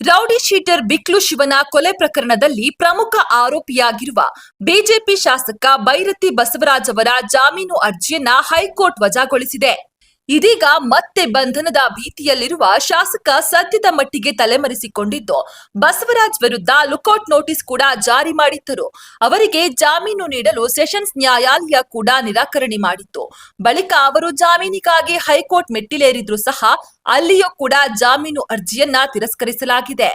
Rowdy sheeter ಬಿಕ್ಲು ಶಿವನ ಕೊಲೆ ಪ್ರಕರಣದಲ್ಲಿ ಪ್ರಮುಖ ಆರೋಪಿಯಾಗಿರುವ ಬಿಜೆಪಿ ಶಾಸಕ ಬೈರತಿ ಬಸವರಾಜ್ ಅವರ ಜಾಮೀನು ಅರ್ಜಿಯನ್ನ ಹೈಕೋರ್ಟ್ ವಜಾಗೊಳಿಸಿದೆ. ಇದೀಗ ಮತ್ತೆ ಬಂಧನದ ಭೀತಿಯಲ್ಲಿರುವ ಶಾಸಕ ಸದ್ಯದ ಮಟ್ಟಿಗೆ ತಲೆಮರೆಸಿಕೊಂಡಿದ್ದು, ಬಸವರಾಜ್ ವಿರುದ್ಧ ಲುಕೌಟ್ ನೋಟಿಸ್ ಕೂಡ ಜಾರಿ ಮಾಡಿದ್ದರು. ಅವರಿಗೆ ಜಾಮೀನು ನೀಡಲು ಸೆಷನ್ಸ್ ನ್ಯಾಯಾಲಯ ಕೂಡ ನಿರಾಕರಣೆ ಮಾಡಿತ್ತು. ಬಳಿಕ ಅವರು ಜಾಮೀನಿಗಾಗಿ ಹೈಕೋರ್ಟ್ ಮೆಟ್ಟಿಲೇರಿದ್ರು ಸಹ ಅಲ್ಲಿಯೂ ಕೂಡ ಜಾಮೀನು ಅರ್ಜಿಯನ್ನ ತಿರಸ್ಕರಿಸಲಾಗಿದೆ.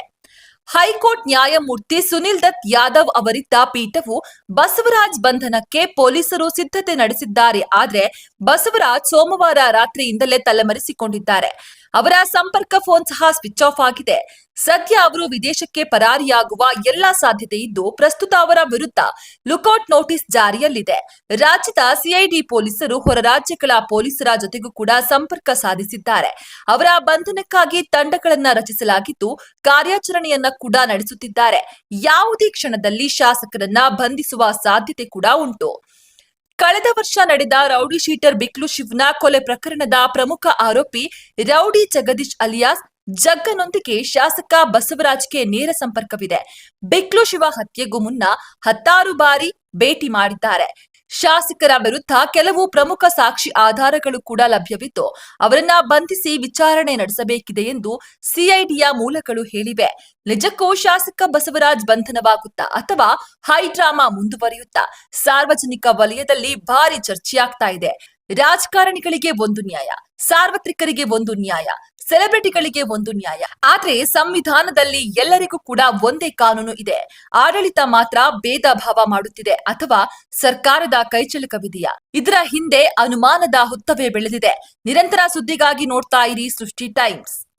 ಹೈಕೋರ್ಟ್ ನ್ಯಾಯಮೂರ್ತಿ ಸುನಿಲ್ ದತ್ ಯಾದವ್ ಅವರಿದ್ದ ಪೀಠವು ಬಸವರಾಜ್ ಬಂಧನಕ್ಕೆ ಪೊಲೀಸರು ಸಿದ್ಧತೆ ನಡೆಸಿದ್ದಾರೆ. ಆದರೆ ಬಸವರಾಜ್ ಸೋಮವಾರ ರಾತ್ರಿಯಿಂದಲೇ ತಲೆಮರೆಸಿಕೊಂಡಿದ್ದಾರೆ. ಅವರ ಸಂಪರ್ಕ ಫೋನ್ ಸಹ ಸ್ವಿಚ್ ಆಫ್ ಆಗಿದೆ. ಸದ್ಯ ಅವರು ವಿದೇಶಕ್ಕೆ ಪರಾರಿಯಾಗುವ ಎಲ್ಲಾ ಸಾಧ್ಯತೆ ಇದ್ದು ಪ್ರಸ್ತುತ ಅವರ ವಿರುದ್ಧ ಲುಕೌಟ್ ನೋಟಿಸ್ ಜಾರಿಯಲ್ಲಿದೆ. ರಾಜ್ಯದ ಸಿಐಡಿ ಪೊಲೀಸರು ಹೊರ ರಾಜ್ಯಗಳ ಪೊಲೀಸರ ಜೊತೆಗೂ ಕೂಡ ಸಂಪರ್ಕ ಸಾಧಿಸಿದ್ದಾರೆ. ಅವರ ಬಂಧನಕ್ಕಾಗಿ ತಂಡಗಳನ್ನ ರಚಿಸಲಾಗಿದ್ದು ಕಾರ್ಯಾಚರಣೆಯನ್ನ ಕೂಡ ನಡೆಸುತ್ತಿದ್ದಾರೆ. ಯಾವುದೇ ಕ್ಷಣದಲ್ಲಿ ಶಾಸಕರನ್ನ ಬಂಧಿಸುವ ಸಾಧ್ಯತೆ ಕೂಡ ಉಂಟು. ಕಳೆದ ವರ್ಷ ನಡೆದ ರೌಡಿ ಶೀಟರ್ ಬಿಕ್ಲು ಶಿವ್ನ ಕೊಲೆ ಪ್ರಕರಣದ ಪ್ರಮುಖ ಆರೋಪಿ ರೌಡಿ ಜಗದೀಶ್ ಅಲಿಯಾಸ್ ಜಗ್ಗನೊಂದಿಗೆ ಶಾಸಕ ಬಸವರಾಜ್ಗೆ ನೇರ ಸಂಪರ್ಕವಿದೆ. ಬಿಕ್ಲು ಶಿವ ಹತ್ಯೆಗೂ ಮುನ್ನ ಹತ್ತಾರು ಬಾರಿ ಭೇಟಿ ಮಾಡಿದ್ದಾರೆ. ಶಾಸಕರ ವಿರುದ್ಧ ಕೆಲವು ಪ್ರಮುಖ ಸಾಕ್ಷಿ ಆಧಾರಗಳು ಕೂಡ ಲಭ್ಯವಿದ್ದು, ಅವರನ್ನ ಬಂಧಿಸಿ ವಿಚಾರಣೆ ನಡೆಸಬೇಕಿದೆ ಎಂದು ಸಿಐಡಿಯ ಮೂಲಗಳು ಹೇಳಿವೆ. ನಿಜಕ್ಕೂ ಶಾಸಕ ಬಸವರಾಜ್ ಬಂಧನವಾಗುತ್ತಾ ಅಥವಾ ಹೈ ಡ್ರಾಮಾ ಮುಂದುವರಿಯುತ್ತಾ? ಸಾರ್ವಜನಿಕ ವಲಯದಲ್ಲಿ ಭಾರಿ ಚರ್ಚೆಯಾಗ್ತಾ ಇದೆ. ರಾಜಕಾರಣಿಗಳಿಗೆ ಒಂದು ನ್ಯಾಯ, ಸಾರ್ವತ್ರಿಕರಿಗೆ ಒಂದು ನ್ಯಾಯ ಸೆಲೆಬ್ರಿಟಿಗಳಿಗೆ ಒಂದು ನ್ಯಾಯ. ಆದ್ರೆ ಸಂವಿಧಾನದಲ್ಲಿ ಎಲ್ಲರಿಗೂ ಕೂಡ ಒಂದೇ ಕಾನೂನು ಇದೆ. ಆಡಳಿತ ಮಾತ್ರ ಭೇದ ಭಾವ ಮಾಡುತ್ತಿದೆ ಅಥವಾ ಸರ್ಕಾರದ ಕೈಚಳಕವಿದೆಯಾ ಇದರ ಹಿಂದೆ ಅನುಮಾನದ ಹುತ್ತವೇ ಬೆಳೆದಿದೆ. ನಿರಂತರ ಸುದ್ದಿಗಾಗಿ ನೋಡ್ತಾ ಇರಿ ಸೃಷ್ಟಿ ಟೈಮ್ಸ್.